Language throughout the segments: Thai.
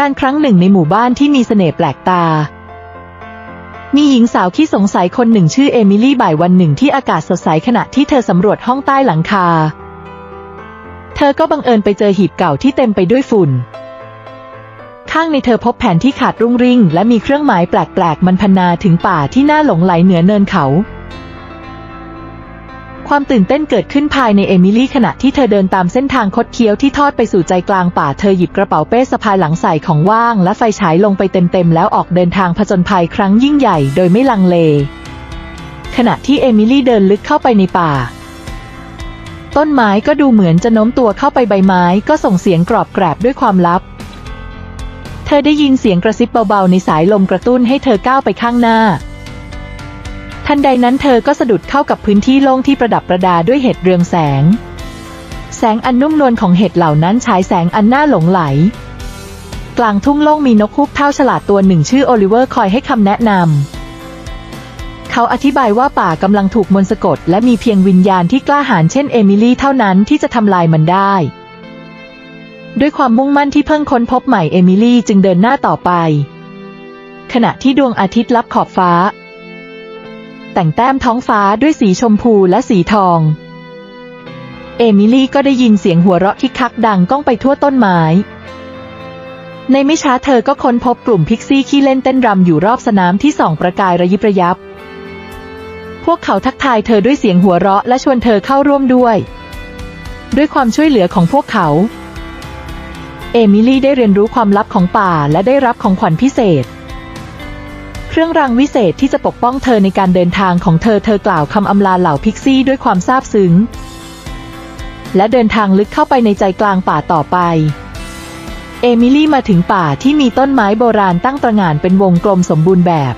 การครั้งหนึ่งในหมู่บ้านที่มีเสน่ห์แปลกตา มีหญิงสาวขี้สงสัยคนหนึ่งชื่อเอมิลี่บ่ายวันหนึ่งที่อากาศสดใสขณะที่เธอสำรวจห้องใต้หลังคา เธอก็บังเอิญไปเจอหีบเก่าที่เต็มไปด้วยฝุ่น ข้างในเธอพบแผ่นที่ขาดรุ่งริ่ง และมีเครื่องหมายแปลกๆ มันพรรณนาถึงป่าที่น่าหลงไหลเหนือเนินเขา ความตื่นเต้นเกิดขึ้นภายในเอมิลี่ขณะที่เธอเดินตามเส้นทางคดเคี้ยวที่ทอดไปสู่ใจกลางป่า เธอหยิบกระเป๋าเป้สะพายหลังใส่ของว่างและไฟฉายลงไปเต็มๆแล้วออกเดินทางผจญภัยครั้งยิ่งใหญ่โดยไม่ลังเล ขณะที่เอมิลี่เดินลึกเข้าไปในป่า ต้นไม้ก็ดูเหมือนจะโน้มตัวเข้าไปใบไม้ก็ส่งเสียงกรอบแกรบด้วยความลับ เธอได้ยินเสียงกระซิบเบาๆในสายลมกระตุ้นให้เธอก้าวไปข้างหน้า ทันใดนั้นเธอก็สะดุดเข้ากับพื้นที่โล่งที่ประดับประดาด้วยเห็ดเรืองแสง แสงอันนุ่มนวลของเห็ดเหล่านั้นฉายแสงอันน่าหลงไหล กลางทุ่งโล่งมีนกฮูกเท่าฉลาดตัวหนึ่งชื่อโอลิเวอร์คอยให้คำแนะนำ เขาอธิบายว่าป่ากำลังถูกมนต์สะกด และมีเพียงวิญญาณที่กล้าหาญเช่นเอมิลี่เท่านั้นที่จะทำลายมันได้ ด้วยความมุ่งมั่นที่เพิ่งค้นพบใหม่เอมิลี่จึงเดินหน้าต่อไป ขณะที่ดวงอาทิตย์ลับขอบฟ้า แต่งแต้มท้องฟ้าด้วยสีชมพูและสีทอง เอมิลี่ก็ได้ยินเสียงหัวเราะคิกคักดังก้องไปทั่วต้นไม้ ในไม่ช้าเธอก็ค้นพบกลุ่มพิกซี่ขี้เล่นเต้นรำอยู่รอบสนามที่ส่องประกายระยิบระยับ พวกเขาทักทายเธอด้วยเสียงหัวเราะและชวนเธอเข้าร่วมด้วย ด้วยความช่วยเหลือของพวกเขา เอมิลี่ได้เรียนรู้ความลับของป่าและได้รับของขวัญพิเศษ รื่องรางวิเศษที่จะปกป้องเธอในการเดินทางของเธอเธอกล่าวคำอำลาเหล่าพิกซี่ด้วยความซาบซึ้ง และเดินทางลึกเข้าไปในใจกลางป่าต่อไป เอมิลี่มาถึงป่าที่มีต้นไม้โบราณตั้งตระหง่านเป็นวงกลมสมบูรณ์แบบ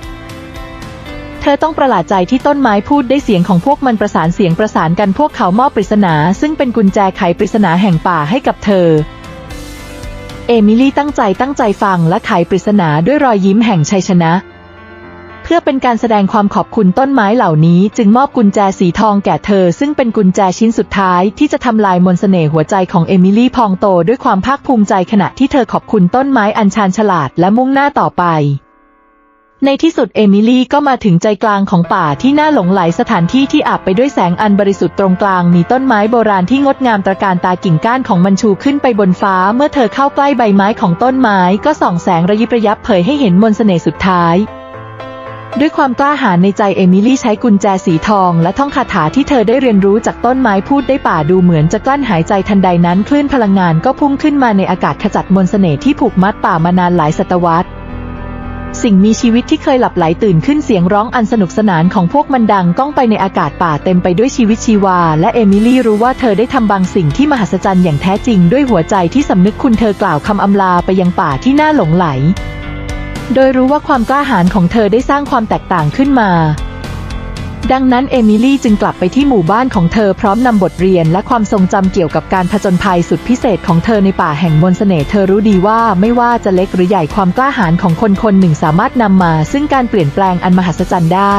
เธอต้องประหลาดใจที่ต้นไม้พูดได้เสียงของพวกมันประสานเสียงประสานกันพวกเขามอบปริศนา ซึ่งเป็นกุญแจไขปริศนาแห่งป่าให้กับเธอเอมิลี่ตั้งใจตั้งใจฟังและไขปริศนาด้วยรอยยิ้มแห่งชัยชนะ เพื่อเป็นการแสดงความขอบคุณต้นไม้เหล่านี้ จึงมอบกุญแจสีทองแก่เธอ ซึ่งเป็นกุญแจชิ้นสุดท้าย ที่จะทำลายมนต์เสน่ห์หัวใจของเอมิลี่พองโตด้วยความภาคภูมิใจขณะที่เธอขอบคุณต้นไม้อันชาญฉลาดและมุ่งหน้าต่อไปในที่สุดเอมิลี่ก็มาถึงใจกลางของป่าที่น่าหลงไหลสถานที่ที่อาบไปด้วยแสงอันบริสุทธิ์ตรงกลางมีต้นไม้โบราณที่งดงามตระการตากิ่งก้านของมันชูขึ้นไปบนฟ้า เมื่อเธอเข้าใกล้ใบไม้ของต้นไม้ก็ส่องแสงระยิบระยับเผยให้เห็นมนต์เสน่ห์สุดท้าย ด้วยความกล้าหาญในใจเอมิลี่ใช้กุญแจสีทอง และท่องคาถาที่เธอได้เรียนรู้จากต้นไม้พูดได้ป่าดูเหมือนจะกลั้นหายใจทันใดนั้นคลื่นพลังงานก็พุ่งขึ้นมาในอากาศขจัดมนต์เสน่ห์ที่ผูกมัดป่ามานานหลายศตวรรษสิ่งมีชีวิตที่เคยหลับไหลตื่นขึ้นเสียงร้องอันสนุกสนานของพวกมันดังก้องไปในอากาศป่าเต็มไปด้วยชีวิตชีวา และเอมิลี่รู้ว่าเธอได้ทำบางสิ่งที่มหัศจรรย์อย่างแท้จริงด้วยหัวใจที่สำนึกคุณเธอกล่าวคำอำลาไปยังป่าที่น่าหลงไหล โดยรู้ว่าความกล้าหาญของเธอได้สร้างความแตกต่างขึ้นมา ดังนั้นเอมิลี่จึงกลับไปที่หมู่บ้านของเธอพร้อมนำบทเรียนและความทรงจำเกี่ยวกับการผจญภัยสุดพิเศษของเธอในป่าแห่งมนสเสน่ห์เธอรู้ดีว่าไม่ว่าจะเล็กหรือใหญ่ความกล้าหาญของคนคนหนึ่งสามารถนำมา ซึ่งการเปลี่ยนแปลงอันมหัศจรรย์ได้